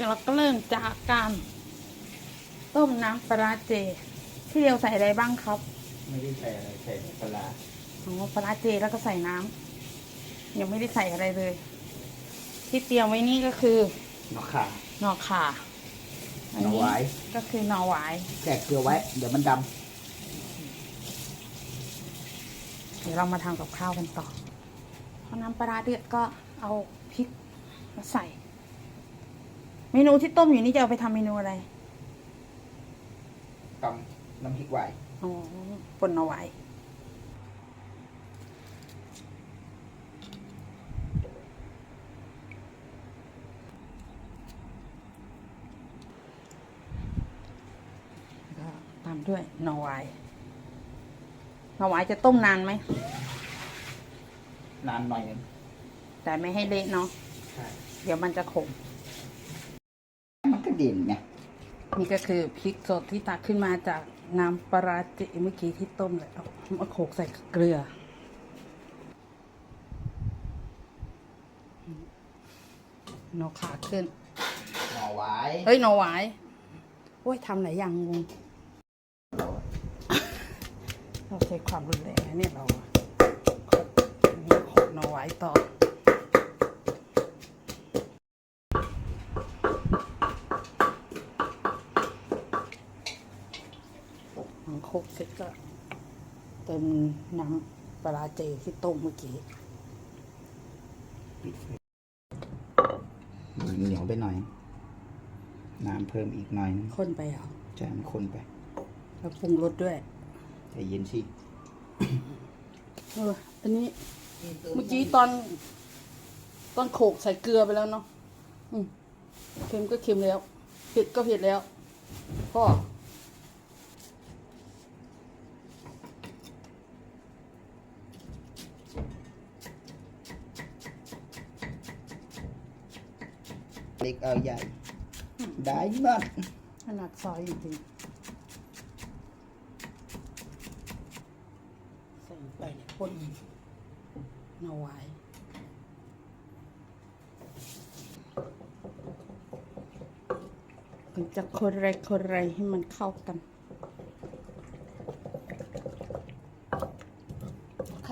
เราก็เริ่มจากการต้มน้ำปลาร้าเจที่เดียวใส่อะไรบ้างครับ ไม่ได้ใส่อะไรใส่ปลาร้าอ๋อปลาร้าเจแล้วก็ใส่น้ำยังไม่ได้ใส่อะไรเลย ที่เตรียมไว้นี่ก็คือหนอกขาหน่อข่าอันหน่อนี้หวายก็คือหน่อหวายแกะเกลือไว้ เดี๋ยวมันดเดี๋ยวเรามาทำกับข้าวกันต่อพอน้ำปลาร้าเดือดก็เอาพริกมาใส่ เมนูที่ต้มอยู่นี่จะเอาไปทำเมนูอะไรำตำน้ำพริกหวายอ๋อป่นเอาไว้ก็ตามด้วยหน่อไว้หน่อไว้จะต้มนานไหม นานหน่อยนึงแต่ไม่ให้เละเนาะ ใช่ เดี๋ยวมันจะขมมันก็ เด่นไงนี่ก็คือพริกสดที่ตักขึ้นมาจากน้ำปลาร้าเจเมื่อกี้ที่ต้มแล้วมาโขลกใส่เกลือ หนอขาขึ้น หน่อหวายเฮ้ยหนอหวายโอ้ยทำหลายอย่างงงเราใช้ความรุนแรงนะเนี่ยเราอะอันนี้ขบหนอหวายต่อ หลังโคกเสร็จก็เติมน้ำปลาร้าเจที่ต้มเมื่อกี้ปิดไฟเหนียวไปหน่อย น้ำเพิ่มอีกหน่อยนึงข้นไปเหรอใช่มันคนไป แล้วปรุงรสด้วยใจเย็นสิเอออันนี้ เมื่อกี้ตอนตอนโขกใส่เกลือไปแล้วเนาะอืมเค็มก็เค็มแล้ว เผ็ดก็เผ็ดแล้วพ่อ เล็กเอาใหญ่ ได้มากขนาดซอยจริงใส่ไปเนี่ยพ่นน่อไว้มันจะคนไรคนไรให้มันเข้ากันโอเค